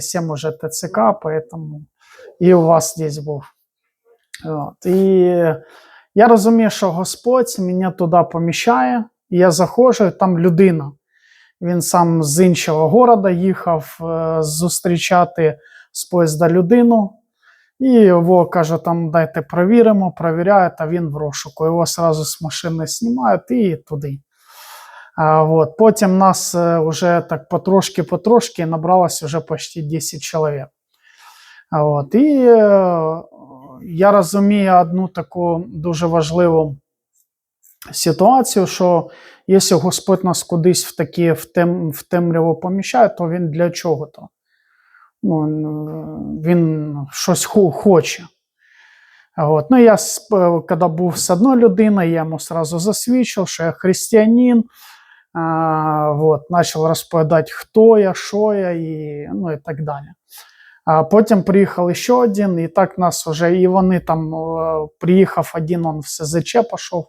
7 уже ТЦК, поэтому і у вас здесь був. От. І я розумію, що Господь мене туди поміщає, і я заходжу, і там людина. Він сам з іншого города їхав е, зустрічати з поїзда людину. І його каже, там дайте провіримо, провіряють, а він в розшуку. Його одразу з машини знімають і туди. Вот. Потім нас е, вже так потрошки-потрошки набралось вже почти 10 чоловік. А. І е, я розумію одну таку дуже важливу ситуацію, що якщо Господь нас кудись в такі в, тем, в темряву поміщає, то він для чого то? Ну, він щось хоче. От. Ну, я, коли був з одною людиною, я йому сразу засвідчив, що я християнин, вот, почав розповідати, хто я, що я, і, ну, і так далі. А потім приїхав ще один, і так нас вже, і вони там е, приїхав один, он в СЗЧ пішов.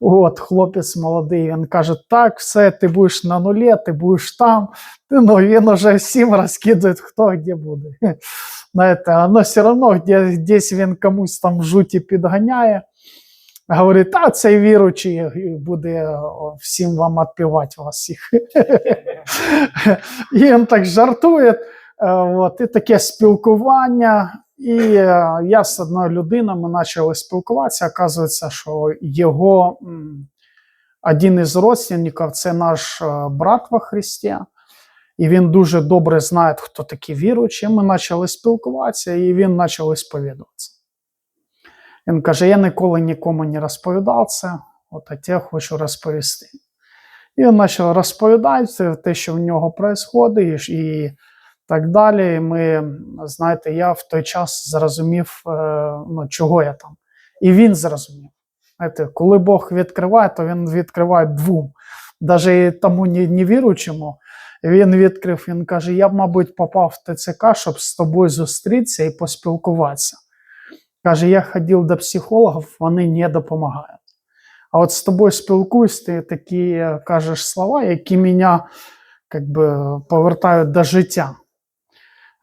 От, хлопець молодий, він каже: так, все, ти будеш на нулі, ти будеш там. Ну, він уже всім розкидає, хто де буде. Знаєте, але все одно де, десь він комусь там жуті підганяє. Говорить, а цей віручий буде всім вам відпівати вас всіх. І він так жартує. Е, От, і таке спілкування. І е, я з одною людиною ми почали спілкуватися. Оказується, що його один із родственників це наш е, брат во Христі. І він дуже добре знає, хто такі віруючі. Ми почали спілкуватися, і він почав сповідуватися. Він каже: Я ніколи нікому не розповідав це, от а тебе хочу розповісти. І він почав розповідати те, що в нього відбувається, і так далі. Ми, знаєте, я в той час зрозумів, е, ну, чого я там. І він зрозумів. Знаєте, коли Бог відкриває, то він відкриває двом. Навіть тому не- невіруючому, він відкрив, він каже: Я б, мабуть, попав в ТЦК, щоб з тобою зустрітися і поспілкуватися. Каже, я ходив до психологів, вони не допомагають. А от з тобою спілкуюсь, ти такі кажеш слова, які мене би, повертають до життя.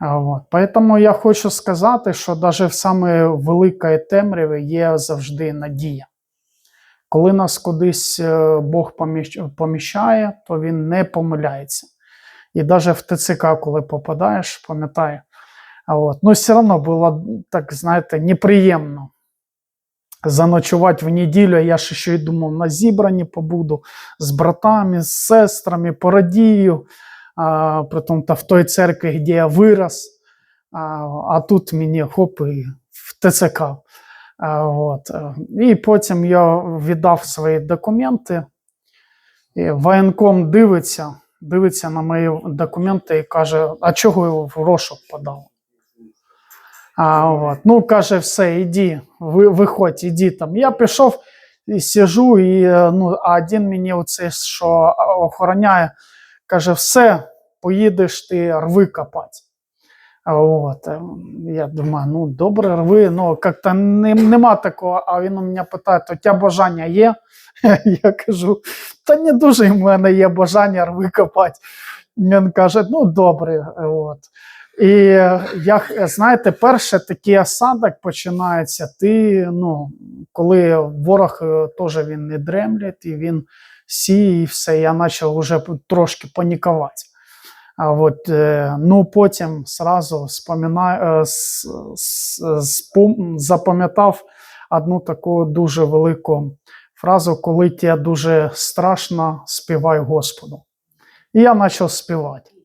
От. Поэтому я хочу сказати, що навіть в саме великій темряві є завжди надія. Коли нас кудись е, Бог поміщає, то він не помиляється. І навіть в ТЦК, коли попадаєш, пам'ятай, а от. ну все одно було так, знаєте, неприємно заночувати в неділю. Я ще й думав, на зібранні побуду з братами, з сестрами, порадію. А, притом то в той церкві, де я вирос. А, а тут мені хоп і в ТЦК. А, от. І потім я віддав свої документи. І воєнком дивиться, дивиться на мої документи і каже: а чого його в розшук подав? А, от. Ну, каже, все, іди, ви, виходь, іди там. Я пішов і сижу, і е, ну, один мені оце, що охороняє, каже, все, поїдеш ти рви копати. От. Я думаю, ну добре, рви, ну як-то не, нема такого. А він у мене питає, то тебе бажання є? Я кажу, та не дуже в мене є бажання рви копати. Він каже, ну добре. От. І як знаєте, перше такий осадок починається. Ти, ну, коли ворог е, теж він не дремлять, і він сіє, і все, я почав вже трошки панікувати. А от, е, ну потім сразу е, запам'ятав одну таку дуже велику фразу, коли тебе дуже страшно, співай Господу. І я почав співати.